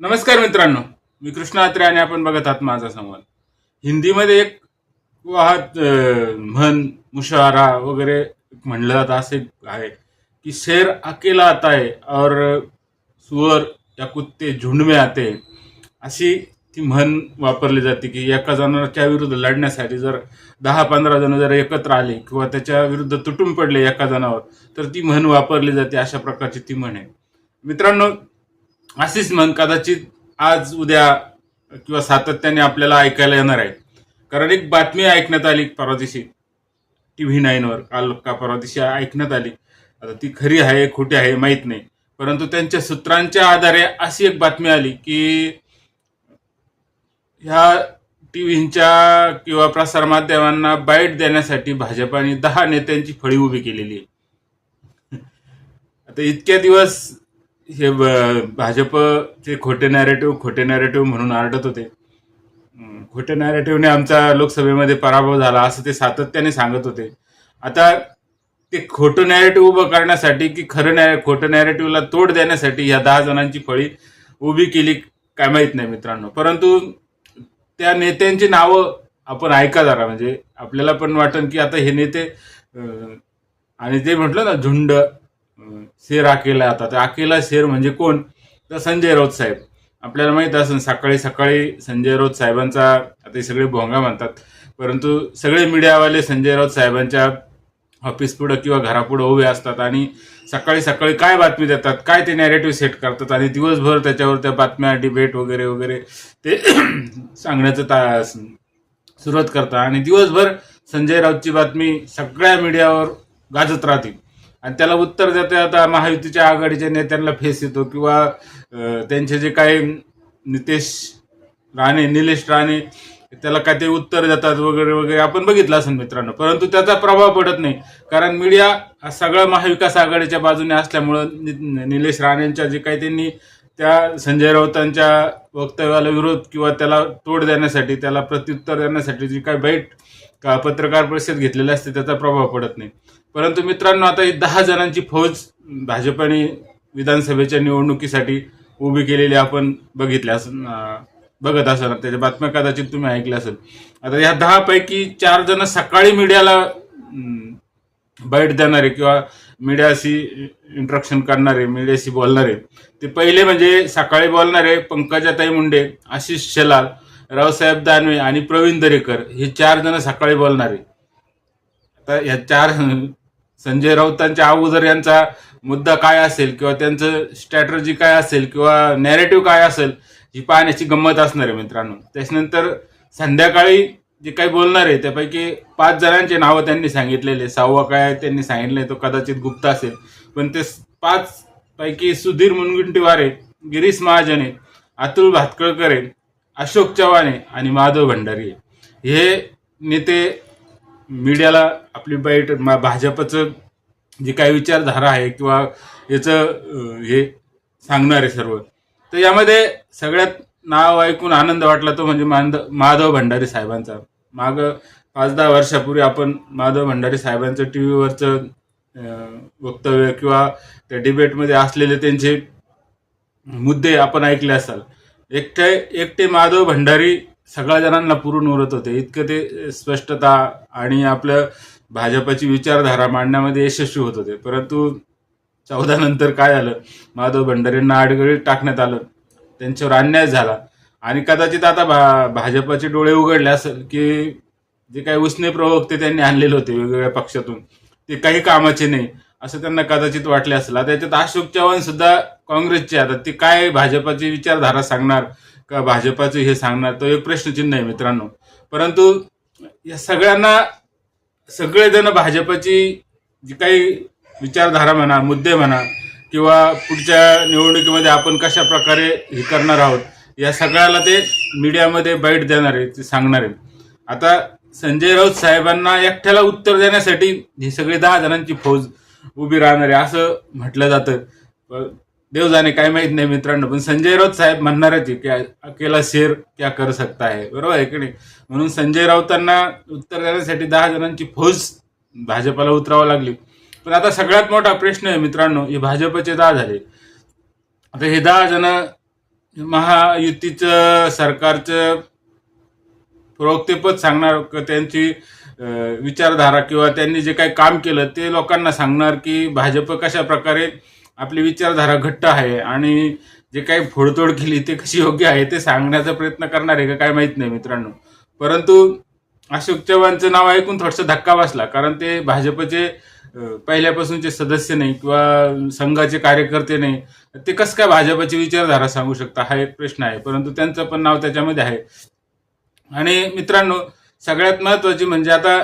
नमस्कार मित्रांनो. मी कृष्ण अत्रे आणि आपण बघत आहात माझा संवाद. हिंदीमध्ये एक वाहत म्हण मुशारा वगैरे म्हणलं जातं असे आहे की शेर अकेला आता है और सुअर या कुत्ते झुंड में आते. अशी ती म्हण वापरली जाते की एका जणाच्या विरुद्ध लढण्यासाठी जर दहा पंधरा जण जर एकत्र आले किंवा त्याच्या विरुद्ध तुटून पडले एका जणावर तर ती म्हण वापरली जाते अशा प्रकारची ती म्हण आहे. मित्रांनो अशीच म्हण कदाचित आज उद्या किंवा सातत्याने आपल्याला ऐकायला येणार आहे कारण एक बातमी ऐकण्यात आली परवा दिवशी टी व्ही नाईनवर काल का परवा दिवशी ऐकण्यात आली. आता ती खरी आहे खोटी आहे माहीत नाही. परंतु त्यांच्या सूत्रांच्या आधारे अशी एक बातमी आली की ह्या टी व्हीच्या किंवा प्रसारमाध्यमांना बाईट देण्यासाठी भाजपाने दहा नेत्यांची फळी उभी केलेली आहे. आता इतक्या दिवस हे ब- भाजपचे खोटे नॅरेटिव्ह खोटे नॅरेटिव्ह म्हणून आरडत होते. खोटे नॅरेटिव्हने आमचा लोकसभेमध्ये पराभव झाला असं ते सातत्याने सांगत होते. आता ते खोटं नॅरेटिव्ह उभं करण्यासाठी की खरं नॅ खोटं नॅरेटिव्हला तोड देण्यासाठी या दहा जणांची फळी उभी केली काय माहीत नाही मित्रांनो. परंतु त्या नेत्यांची नावं आपण ऐका जरा. म्हणजे आपल्याला पण वाटन की आता हे नेते आणि ते म्हटलं ना झुंड शेर अकेला आता. तर अकेला शेर म्हणजे कोण? तर संजय राऊत साहेब. आपल्याला माहीत असेल सकाळी सकाळी संजय राऊत साहेबांचा आता सगळे भोंगा म्हणतात. परंतु सगळे मीडियावाले संजय राऊत साहेबांच्या ऑफिस पुढं किंवा घरापुढं उभे असतात आणि सकाळी सकाळी काय बातमी देतात काय ते नॅरेटिव्ह सेट करतात आणि दिवसभर त्याच्यावर त्या बातम्या डिबेट वगैरे वगैरे ते सांगण्याचं ता सुरुवात करतात. आणि दिवसभर संजय राऊतची बातमी सगळ्या मीडियावर गाजत राहतील आणि त्याला उत्तर देते आता महायुतीच्या आघाडीच्या नेत्यांना फेस येतो किंवा त्यांचे जे काही नितेश राणे निलेश राणे त्याला काय ते उत्तर देतात वगैरे वगैरे आपण बघितलं असेल मित्रांनो. परंतु त्याचा प्रभाव पडत नाही. कारण मीडिया हा सगळा महाविकास आघाडीच्या बाजूने असल्यामुळं नि- निलेश राणेंच्या जे काही त्यांनी त्या संजय राऊतांच्या वक्तव्याला विरोध किंवा त्याला तोड देण्यासाठी त्याला प्रत्युत्तर देण्यासाठी जी काही बैठ का पत्रकार परिषद घेतलेली असते त्याचा प्रभाव पडत नाही. परंतु मित्रांनो आता ही दहा जणांची फौज भाजपने विधानसभेच्या निवडणुकीसाठी उभी केलेली आपण बघितल्या असं बघत असाल. त्याच्या बातम्या कदाचित तुम्ही ऐकल्या असेल. आता या दहा पैकी चार जण सकाळी मीडियाला बैठ बाईट देणारे किंवा मीडियाशी इंट्रॅक्शन करणारे मीडियाशी बोलणारे ते पहिले म्हणजे सकाळी बोलणारे पंकजाताई मुंडे आशिष शेलार रावसाहेब दानवे आणि प्रवीण दरेकर हे चार जण सकाळी बोलणारे. आता या चार संजय राऊतांच्या अगोदर यांचा मुद्दा काय असेल किंवा त्यांचं स्ट्रॅटर्जी काय असेल किंवा नॅरेटिव्ह काय असेल ही पाहण्याची गंमत असणार आहे मित्रांनो. त्याच्यानंतर संध्याकाळी जे काही बोलणार आहे त्यापैकी पाच जणांचे नावं त्यांनी सांगितलेले सहावा काय त्यांनी सांगितले तो कदाचित गुप्त असेल. पण ते पाच पैकी सुधीर मुनगंटीवारे गिरीश महाजने अतुल भातकळकरे अशोक चव्हाणे आणि माधव भंडारी हे नेते मीडियाला आपली बाईट मा- भाजपचं जी काही विचारधारा आहे किंवा याचं हे सांगणार आहे सर्व. तर यामध्ये सगळ्यात नाव ऐकून आनंद वाटला तो म्हणजे मांद माधव भंडारी साहेबांचा. माग पाच दहा वर्षापूर्वी आपण माधव भंडारी साहेबांचं टी व्हीवरचं वक्तव्य किंवा त्या डिबेटमध्ये असलेले त्यांचे मुद्दे आपण ऐकले असाल. एकटे एकटे माधव भंडारी सगळ्या जणांना पुरून उरत होते. इतकं ते स्पष्टता आणि आपलं भाजपाची विचारधारा मांडण्यामध्ये यशस्वी होत होते. परंतु चौदा नंतर काय झालं माधव भंडारींना आडगळीत टाकण्यात आलं. त्यांच्यावर अन्याय झाला. आणि कदाचित आता भा भाजपाचे डोळे उघडले असेल की जे काही उसने प्रवक्ते त्यांनी आणलेले होते वेगवेगळ्या पक्षातून ते काही कामाचे नाही असं त्यांना कदाचित वाटले असेल. आता याच्यात अशोक चव्हाण सुद्धा काँग्रेसचे आता ते काय भाजपाची विचारधारा सांगणार? का भाजपाचं हे सांगणार तो एक प्रश्नचिन्ह आहे मित्रांनो. परंतु या सगळ्यांना सगळेजण भाजपाची जी काही विचारधारा म्हणा मुद्दे म्हणा किंवा पुढच्या निवडणुकीमध्ये आपण कशा प्रकारे हे करणार आहोत या सगळ्याला ते मीडियामध्ये बाईट देणार आहे ते सांगणार आहे आता संजय राऊत साहेबांना एकट्याला उत्तर देण्यासाठी ही सगळी दहा जणांची फौज उभी राहणार आहे असं म्हटलं जातं. प- देव जाणे काय माहीत नाही मित्रांनो पण संजय राऊत साहेब म्हणणारच आहे की अकेला शेर क्या कर सकता है? बरोबर आहे की नाही? म्हणून संजय राऊतांना उत्तर देण्यासाठी दहा जणांची फौज भाजपाला उतरावं लागली. पण आता सगळ्यात मोठा प्रश्न आहे मित्रांनो हे भाजपचे दहा झाले. आता हे दहा जण महायुतीचं सरकारचं प्रवक्तेपद सांगणार त्यांची विचारधारा किंवा त्यांनी जे काही काम केलं ते लोकांना सांगणार की भाजप कशा प्रकारे आपली विचारधारा घट्ट आहे आणि जे काही फोडतोड केली ते कशी योग्य आहे ते सांगण्याचा प्रयत्न करणार आहे का काय माहीत नाही मित्रांनो. परंतु अशोक चव्हाणचं नाव ऐकून थोडासा धक्का बसला कारण ते भाजपचे पहिल्यापासूनचे सदस्य नाही किंवा संघाचे कार्यकर्ते नाही. ते कसं काय भाजपची विचारधारा सांगू शकता? हा एक प्रश्न आहे. परंतु त्यांचं पण नाव त्याच्यामध्ये आहे. आणि मित्रांनो सगळ्यात महत्वाची म्हणजे आता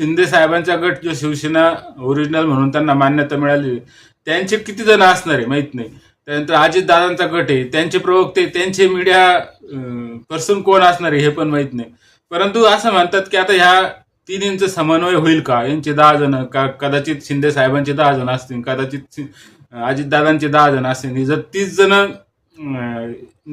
शिंदे साहेबांचा गट जो शिवसेना ओरिजिनल म्हणून त्यांना मान्यता मिळाली त्यांचे किती जण असणार आहे माहीत नाही. त्यानंतर अजितदादांचा गट आहे त्यांचे प्रवक्ते त्यांचे मीडिया पर्सन कोण असणार आहे हे पण माहीत नाही. परंतु असं म्हणतात की आता ह्या तिन्हींचं समन्वय होईल का? यांचे दहा जण का कदाचित शिंदे साहेबांचे दहा जण असतील कदाचित अजितदादांचे दहा जण असतील. जर तीस जण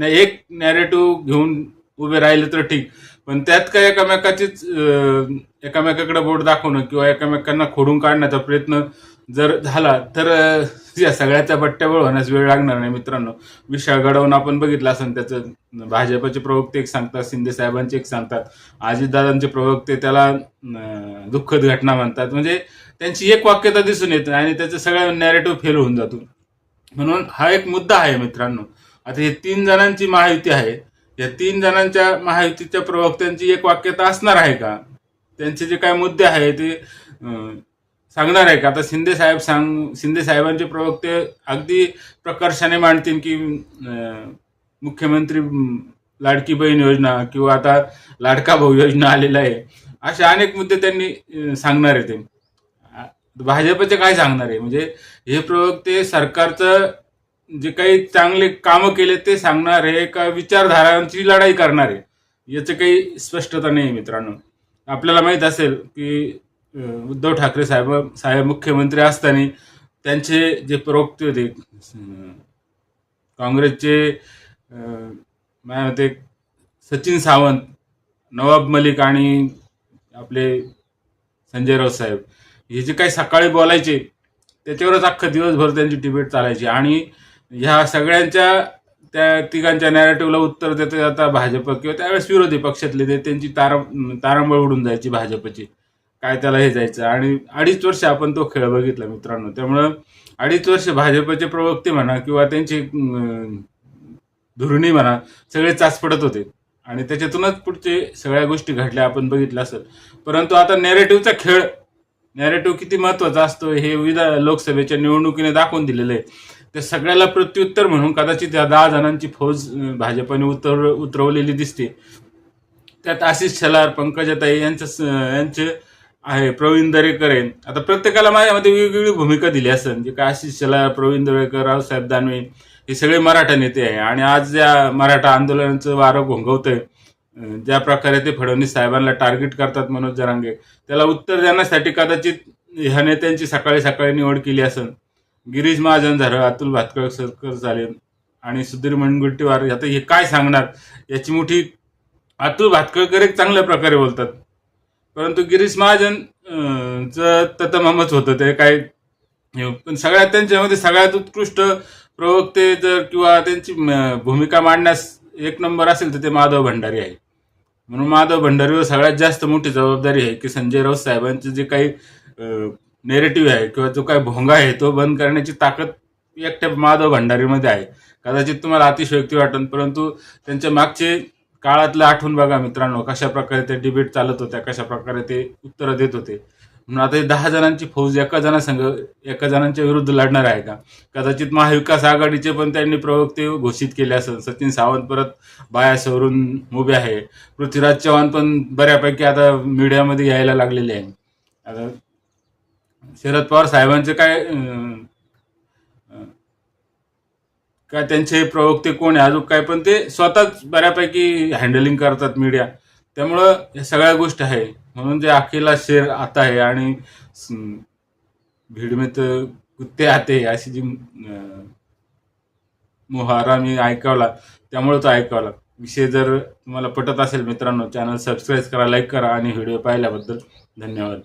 एक नॅरेटिव्ह घेऊन उभे राहिले तर ठीक. पण त्यात काय एकामेकाचीच अं, एकामेकाकडे बोट दाखवणं किंवा एकामेकांना खोडून काढण्याचा प्रयत्न जर झाला तर या सगळ्याच्या बट्ट्याबळ होण्यास वेळ लागणार नाही मित्रांनो. विशाळ घडवून आपण बघितलं असेल त्याचं भाजपचे प्रवक्ते एक सांगतात शिंदे साहेबांचे एक सांगतात अजितदादांचे प्रवक्ते त्याला दुःखद घटना म्हणतात. म्हणजे त्यांची एक वाक्यता दिसून येते आणि त्याचं सगळं नॅरेटिव्ह फेल होऊन जातो. म्हणून हा एक मुद्दा आहे मित्रांनो. आता हे तीन जणांची महायुती आहे. या तीन जणांच्या महायुतीच्या प्रवक्त्यांची एक वाक्यता असणार आहे का? त्यांचे जे काय मुद्दे आहे ते सांगणार आहे का? आता शिंदे साहेब सांग शिंदे साहेबांचे प्रवक्ते अगदी प्रकर्षाने मांडतील की मुख्यमंत्री लाडकी बहीण योजना किंवा आता लाडका भाऊ योजना आलेला आहे. असे अनेक मुद्दे त्यांनी सांगणार आहे ते. भाजपचे काय सांगणार आहे? म्हणजे हे प्रवक्ते सरकारचं जे काही चांगले कामं केले ते सांगणार आहे का? विचारधारांची लढाई करणार आहे? याचं काही स्पष्टता नाही आहे मित्रांनो. आपल्याला माहीत असेल की उद्धव ठाकरे साहेब साहेब मुख्यमंत्री असताना त्यांचे जे प्रवक्ते होते काँग्रेसचे अं, होते मते सचिन सावंत नवाब मलिक आणि आपले संजय राऊत साहेब हे जे काही सकाळी बोलायचे त्याच्यावरच अख्खं दिवसभर त्यांची डिबेट चालायची. आणि ह्या सगळ्यांच्या त्या तिघांच्या नॅरेटिव्हला उत्तर देता जाता भाजप किंवा त्यावेळेस विरोधी पक्षातले ते त्यांची तारा तारांबळ उडून जायची भाजपची. काय त्याला हे जायचं? आणि अडीच वर्ष आपण तो खेळ बघितला मित्रांनो. त्यामुळं अडीच वर्ष भाजपचे प्रवक्ते म्हणा किंवा त्यांची धुरणी म्हणा सगळे चाच पडत होते. आणि त्याच्यातूनच पुढचे सगळ्या गोष्टी घडल्या आपण बघितलं असेल. परंतु आता नॅरेटिव्हचा खेळ नॅरेटिव्ह किती महत्त्वाचा असतो हे विधा लोकसभेच्या निवडणुकीने दाखवून दिलेलं आहे. त्या सगळ्याला प्रत्युत्तर म्हणून कदाचित या दहा जणांची फौज भाजपाने उतर उतरवलेली दिसते. त्यात आशिष छलार पंकजाताई यांचं यांचे आहे प्रवीण दरेकर आहे. आता प्रत्येकाला माझ्यामध्ये वेगवेगळी भूमिका दिली असेल. जे काय आशिष शेलार प्रवीण दरेकर रावसाहेब दानवे हे सगळे मराठा नेते आहे. आणि आज या मराठा आंदोलनाचं वारं घोंगवतंय आहे ज्या प्रकारे ते फडणवीस साहेबांना टार्गेट करतात मनोज जरांगे त्याला उत्तर देण्यासाठी कदाचित ह्या नेत्यांची सकाळी सकाळी निवड केली असेल. गिरीश महाजन झालं अतुल भातकर सरकर झाले आणि सुधीर मुनगंटीवार आता हे काय सांगणार? याची मोठी अतुल भातकळकर एक चांगल्या प्रकारे बोलतात. परंतु गिरीश महाजन अं, होतं ते काय पण सगळ्यात त्यांच्यामध्ये सगळ्यात उत्कृष्ट प्रवक्ते जर किंवा त्यांची भूमिका मांडण्यास एक नंबर असेल तर ते माधव भंडारी आहे. म्हणून माधव भंडारीवर सगळ्यात जास्त मोठी जबाबदारी आहे की संजय राऊत साहेबांचे जे काही नेरेटिव्ह आहे किंवा जो काही भोंगा आहे तो बंद करण्याची ताकद एकट्या माधव भंडारीमध्ये आहे. कदाचित तुम्हाला अतिशयोक्ती वाटेल परंतु त्यांच्या मागचे काळातलं आठवून बघा मित्रांनो कशा प्रकारे ते डिबेट चालत होत्या कशा प्रकारे ते उत्तरं देत होते. म्हणून आता दहा जणांची फौज एका जणासंघ एका जणांच्या विरुद्ध लढणार आहे का? कदाचित महाविकास आघाडीचे पण त्यांनी प्रवक्ते घोषित केले असं सचिन सावंत परत बायासवरून उभे आहे. पृथ्वीराज चव्हाण पण बऱ्यापैकी आता मीडियामध्ये यायला लागलेले आहे. आता शरद पवार साहेबांचे काय काय त्यांचे प्रवक्ते कोण आहे अजून काय पण ते स्वतःच बऱ्यापैकी हँडलिंग करतात मीडिया त्यामुळं या सगळ्या गोष्टी आहे. म्हणून जे अखेला शेर आता आहे आणि स- भीड कुत्ते आते अशी जी मोहारा मी ऐकावला त्यामुळे तो ऐकावला. विषय जर तुम्हाला पटत असेल मित्रांनो चॅनल सबस्क्राईब करा लाईक करा आणि व्हिडिओ पाहिल्याबद्दल धन्यवाद.